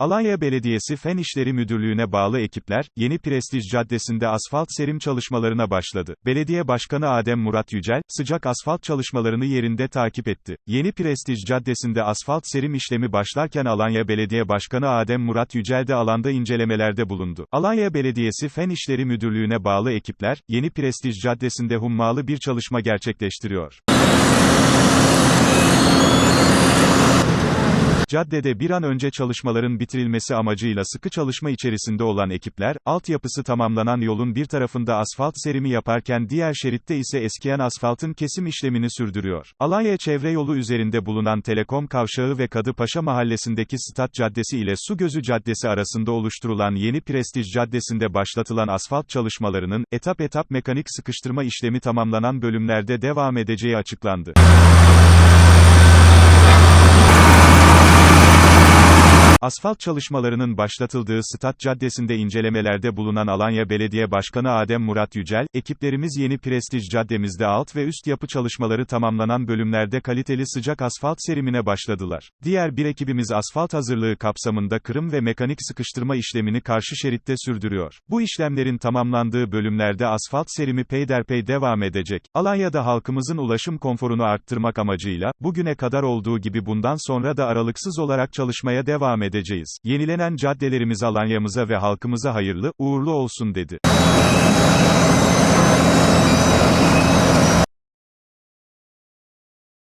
Alanya Belediyesi Fen İşleri Müdürlüğü'ne bağlı ekipler, Yeni Prestij Caddesi'nde asfalt serim çalışmalarına başladı. Belediye Başkanı Adem Murat Yücel, sıcak asfalt çalışmalarını yerinde takip etti. Yeni Prestij Caddesi'nde asfalt serim işlemi başlarken Alanya Belediye Başkanı Adem Murat Yücel de alanda incelemelerde bulundu. Alanya Belediyesi Fen İşleri Müdürlüğü'ne bağlı ekipler, Yeni Prestij Caddesi'nde hummalı bir çalışma gerçekleştiriyor. Caddede bir an önce çalışmaların bitirilmesi amacıyla sıkı çalışma içerisinde olan ekipler, altyapısı tamamlanan yolun bir tarafında asfalt serimi yaparken diğer şeritte ise eskiyen asfaltın kesim işlemini sürdürüyor. Alanya çevre yolu üzerinde bulunan Telekom Kavşağı ve Kadıpaşa mahallesindeki Stat Caddesi ile Su Gözü Caddesi arasında oluşturulan yeni Prestij Caddesi'nde başlatılan asfalt çalışmalarının, etap etap mekanik sıkıştırma işlemi tamamlanan bölümlerde devam edeceği açıklandı. Asfalt çalışmalarının başlatıldığı Stat Caddesi'nde incelemelerde bulunan Alanya Belediye Başkanı Adem Murat Yücel, ekiplerimiz yeni Prestij Caddemizde alt ve üst yapı çalışmaları tamamlanan bölümlerde kaliteli sıcak asfalt serimine başladılar. Diğer bir ekibimiz asfalt hazırlığı kapsamında kırım ve mekanik sıkıştırma işlemini karşı şeritte sürdürüyor. Bu işlemlerin tamamlandığı bölümlerde asfalt serimi peyderpey devam edecek. Alanya'da halkımızın ulaşım konforunu arttırmak amacıyla, bugüne kadar olduğu gibi bundan sonra da aralıksız olarak çalışmaya devam edeceğiz. Yenilenen caddelerimiz Alanya'mıza ve halkımıza hayırlı, uğurlu olsun dedi.